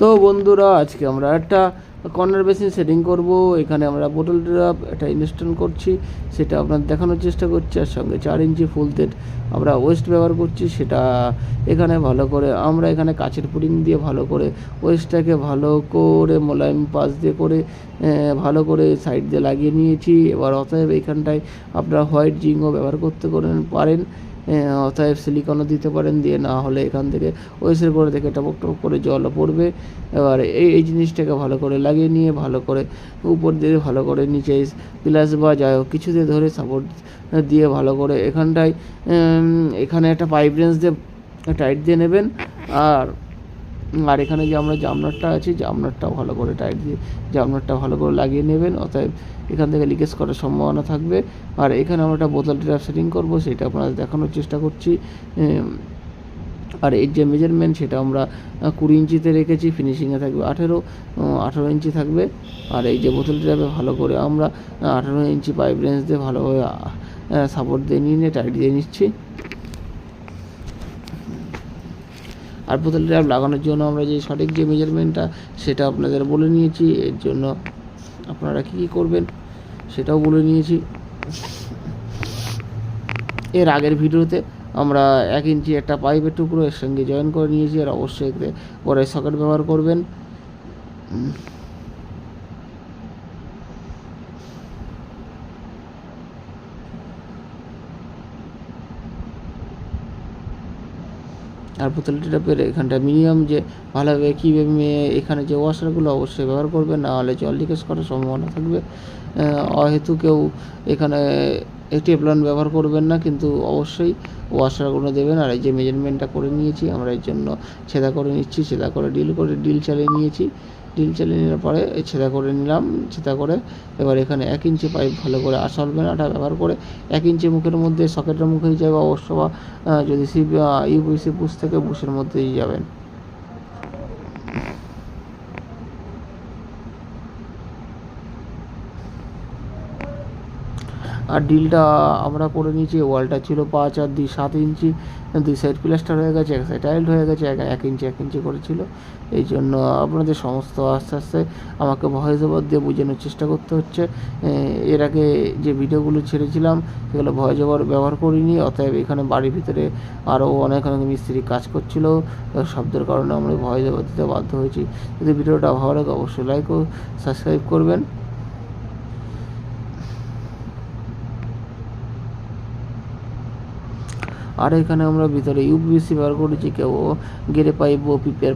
তো বন্ধুরা, আজকে আমরা একটা কর্নার বেসিন সেটিং করব। এখানে আমরা বোটল ড্রাপ এটা ইনস্টল করছি। সেটা আপনার দেখানোর চেষ্টা করছি আর সঙ্গে চার ইঞ্চি ফুল তেট আমরা ওয়েস্ট ব্যবহার করছি। সেটা এখানে ভালো করে আমরা এখানে কাচের পুডিং দিয়ে ভালো করে ওয়েস্টটাকে ভালো করে মোলায়েম পাশ দিয়ে করে ভালো করে সাইড দিয়ে লাগিয়ে নিয়েছি। এবার অতএব এখানটায় আপনারা হোয়াইট জিঙ্গও ব্যবহার করতে করেন, পারেন। অতএব সিলিকনও দিতে পারেন, দিয়ে না হলে এখান থেকে ওয়েসের করে দেখে টপক টপক করে জল পড়বে। এবার এই এই জিনিসটাকে ভালো করে লাগিয়ে নিয়ে, ভালো করে উপর দিয়ে, ভালো করে নিচে প্লাস বা যাই হোক কিছু দিয়ে ধরে সাপোর্ট দিয়ে ভালো করে এখানটায় এখানে একটা পাইপ রেঞ্জ দিয়ে টাইট দিয়ে নেবেন। আর আর এখানে যে আমরা জামনারটা আছে জামনারটাও ভালো করে টাইট দিয়ে জামনারটা ভালো করে লাগিয়ে নেবেন, অতএব এখান থেকে লিকেজ করার সম্ভাবনা থাকবে। আর এখানে আমরা একটা বোতল ট্র্যাপ সেটিং করব, সেটা আপনাদের দেখানোর চেষ্টা করছি। আর এর যে মেজারমেন্ট সেটা আমরা কুড়ি ইঞ্চিতে রেখেছি ফিনিশিংয়ে থাকবে আঠেরো আঠেরো ইঞ্চি থাকবে। আর এই যে বোতল ট্র্যাপে ভালো করে আমরা আঠেরো ইঞ্চি পাইপ রেঞ্জ দিয়ে ভালোভাবে সাপোর্ট দিয়ে নিয়ে টাইট দিয়ে নিচ্ছি। আর বোতল ট্র্যাপ লাগানোর জন্য আমরা যে সঠিক যে মেজারমেন্টটা সেটা আপনাদের বলে নিয়েছি। এর জন্য আপনারা কী কী করবেন, সেটাও বলে নিয়েছি। এর আগের ভিডিওতে আমরা এক ইঞ্চি একটা পাইপের টুকরো এর সঙ্গে জয়েন করে নিয়েছি, আর অবশ্যই পরে সকেট ব্যবহার করবেন। আর বোতল পেরে এখানটা মিনিমাম যে ভালোভাবে কীভাবে মেয়ে এখানে যে ওয়াশারগুলো অবশ্যই ব্যবহার করবে, না হলে জল লিকেজ করার সম্ভাবনা থাকবে। অহেতু কেউ এখানে একটি প্ল্যান ব্যবহার করবেন না, কিন্তু অবশ্যই ওয়াশারগুলো দেবেন। আর এই যে মেজারমেন্টটা করে নিয়েছি, আমরা এর জন্য ছেদা করে নিচ্ছি ছেদা করে ডিল করে, ডিল চালিয়ে নিয়েছি। ডিল চালিয়ে নেওয়ার পরে ছেদা করে নিলাম, ছেদা করে এবার এখানে এক ইঞ্চি পাইপ ভালো করে আসল বেনাটা ব্যবহার করে এক ইঞ্চি মুখের মধ্যে সকেটের মুখেই যাবে অবশ্য বা যদি সি ইউপিসি বুস থেকে বুশের মধ্যেই যাবেন। আর ডিলটা আমরা করে নিয়েছি ওয়ালটা ছিল পাঁচ আর দুই সাত ইঞ্চি, দুই সাইড প্লাস্টার হয়ে গেছে, এক সাইড টাইলড হয়ে গেছে, এক এক ইঞ্চি এক ইঞ্চি করেছিল এই জন্য আপনাদের সমস্ত আস্তে আস্তে আমাকে ভয়েস ওভার দিয়ে বোঝানোর চেষ্টা করতে হচ্ছে। এর আগে যে ভিডিওগুলো ছেড়েছিলাম, সেগুলো ভয়েস ওভার ব্যবহার করিনি, অতএব এখানে বাড়ির ভিতরে আরও অনেক অনেক মিস্ত্রি কাজ করছিল শব্দের কারণে আমরা ভয়েস ওভার দিতে বাধ্য হয়েছি। যদি ভিডিওটা ভালো লাগে, অবশ্যই লাইক ও সাবস্ক্রাইব করবেন। আর এখানে আমরা ভিতরে ইউপিএসসি বার করেছি কেউ গেরে পাইব প্রিপেয়ার